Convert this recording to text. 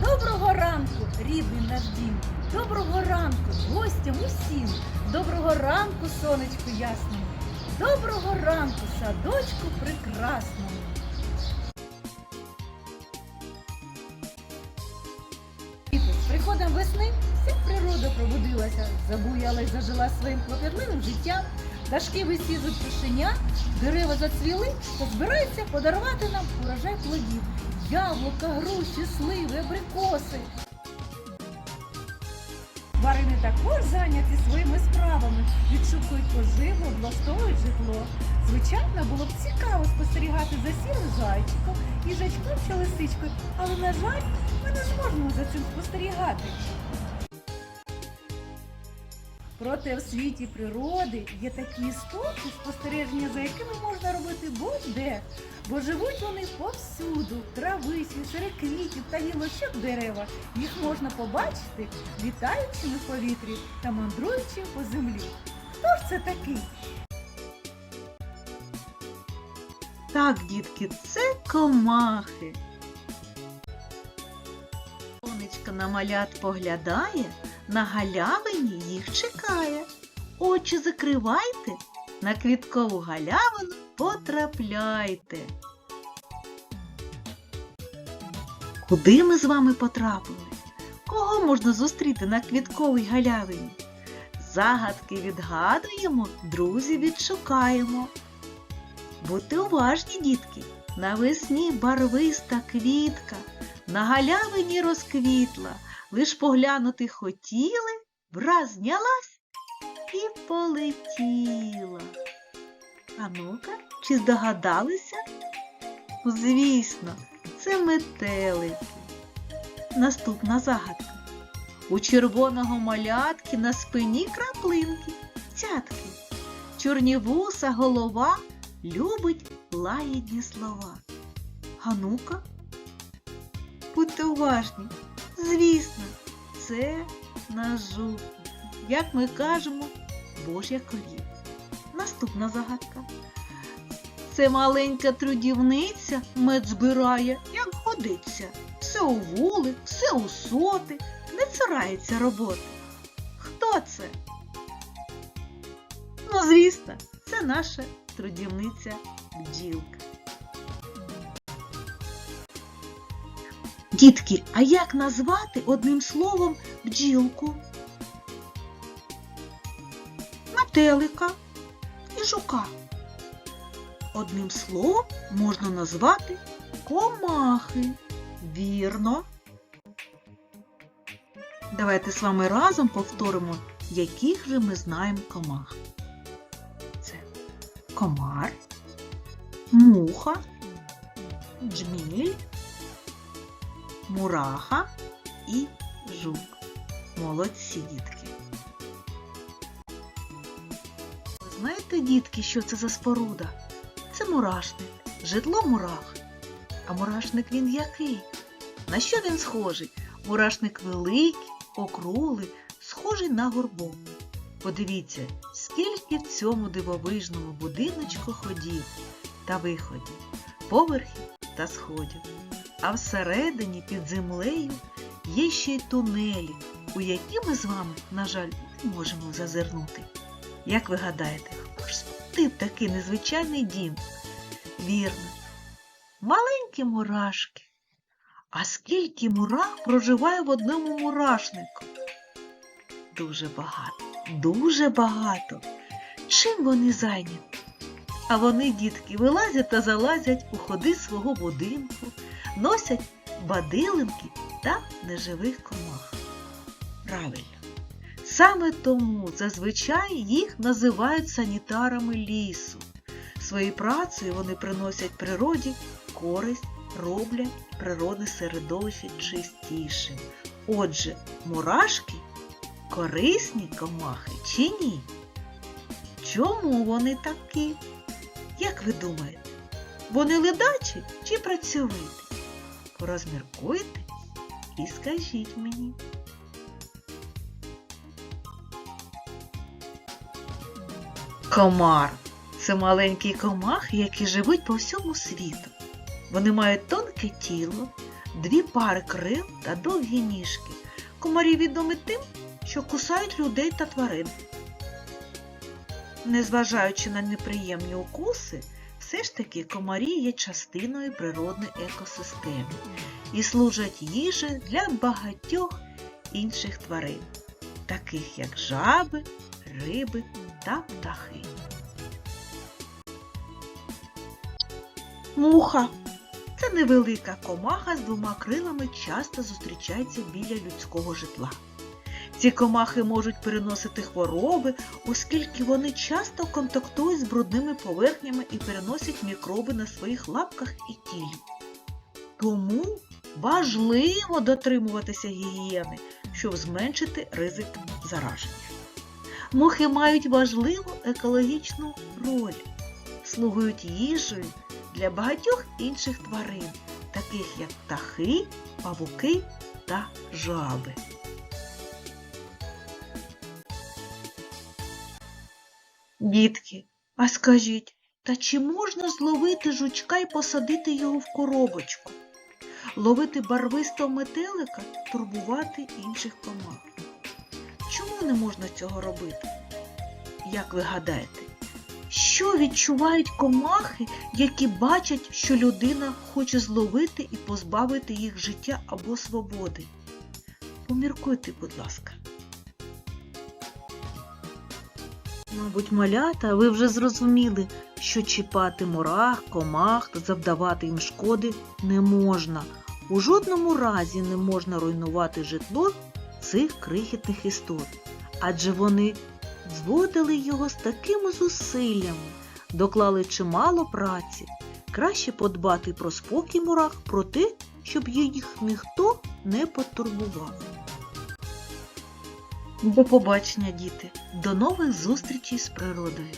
Доброго ранку, рідний наш дім. Доброго ранку, гостям усім. Доброго ранку, сонечку ясному. Доброго ранку, садочку прекрасному. З приходом весни вся природа пробудилася, забуяла й зажила своїм клопітливим життям. Дашки висізуть пишеня, дерева зацвіли та збираються подарувати нам урожай плодів. Яблука, груші, сливи, абрикоси. Тварини також зайняті своїми справами, поживу, облаштовують житло. Звичайно, було б цікаво спостерігати за сірим зайчиком, їжачком чи лисичкою, але, на жаль, ми не зможемо за цим спостерігати. Проте в світі природи є такі істоти, спостереження за якими можна робити будь-де, бо живуть вони повсюду, трависі, серед квітів та гілочок дерева. Їх можна побачити, літаючими в повітрі та мандруючи по землі. Хто ж це такий? Так, дітки, це комахи. Сонечко на малят поглядає, на галявині їх чекає. Очі закривайте, на квіткову галявину потрапляйте. Куди ми з вами потрапили? Кого можна зустріти на квітковій галявині? Загадки відгадуємо, друзі відшукаємо. Будьте уважні, дітки. Навесні барвиста квітка, на галявині розквітла, лиш поглянути хотіли, враз знялась і полетіла. А ну-ка, чи здогадалися? Звісно, це метелики. Наступна загадка. У червоного малятки на спині краплинки, цятки, чорні вуса, голова любить лагідні слова. А ну-ка, будьте уважні. Звісно, це наш жук. Як ми кажемо, Божя корів. Наступна загадка. Це маленька трудівниця мед збирає, як годиться. Все у вулик, все у соти, не цирається роботи. Хто це? Ну, звісно, це наша трудівниця бджілка. Дітки, а як назвати одним словом бджілку? Метелика і жука. Одним словом можна назвати комахи. Вірно. Давайте з вами разом повторимо, яких же ми знаємо комах. Це комар, муха, джміль, мураха і жук. Молодці, дітки. Ви знаєте, дітки, що це за споруда? Це мурашник, житло мурах. А мурашник він який? На що він схожий? Мурашник великий, округлий, схожий на горбок. Подивіться, скільки в цьому дивовижному будиночку ходів та виходів, поверхів та сходів. А всередині під землею є ще й тунелі, у які ми з вами, на жаль, не можемо зазирнути. Як ви гадаєте, спустив такий незвичайний дім? Вірно, маленькі мурашки. А скільки мурах проживає в одному мурашнику? Дуже багато, дуже багато. Чим вони зайняті? А вони, дітки, вилазять та залазять у ходи свого будинку, носять бадилинки та неживих комах. Правильно. Саме тому зазвичай їх називають санітарами лісу. Своєю працею вони приносять природі користь, роблять природне середовище чистішим. Отже, мурашки корисні комахи чи ні? Чому вони такі? Як ви думаєте? Вони ледачі чи працьовиті? Порозміркуйте і скажіть мені. Комар це маленькі комахи, які живуть по всьому світу. Вони мають тонке тіло, дві пари крил та довгі ніжки. Комарі відомі тим, що кусають людей та тварин. Незважаючи на неприємні укуси, все ж таки комарі є частиною природної екосистеми і служать їжею для багатьох інших тварин, таких як жаби, риби та птахи. Муха це невелика комаха з двома крилами часто зустрічається біля людського житла. Ці комахи можуть переносити хвороби, оскільки вони часто контактують з брудними поверхнями і переносять мікроби на своїх лапках і тілі. Тому важливо дотримуватися гігієни, щоб зменшити ризик зараження. Мухи мають важливу екологічну роль, слугують їжею для багатьох інших тварин, таких як птахи, павуки та жаби. Дітки, а скажіть, та чи можна зловити жучка і посадити його в коробочку? Ловити барвистого метелика, турбувати інших комах. Чому не можна цього робити? Як ви гадаєте, що відчувають комахи, які бачать, що людина хоче зловити і позбавити їх життя або свободи? Поміркуйте, будь ласка. Мабуть, малята, ви вже зрозуміли, що чіпати мурах, комах та завдавати їм шкоди не можна. У жодному разі не можна руйнувати житло цих крихітних істот, адже вони зводили його з такими зусиллями, доклали чимало праці. Краще подбати про спокій мурах, про те, щоб їх ніхто не потурбував. До побачення, діти! До нових зустрічей з природою!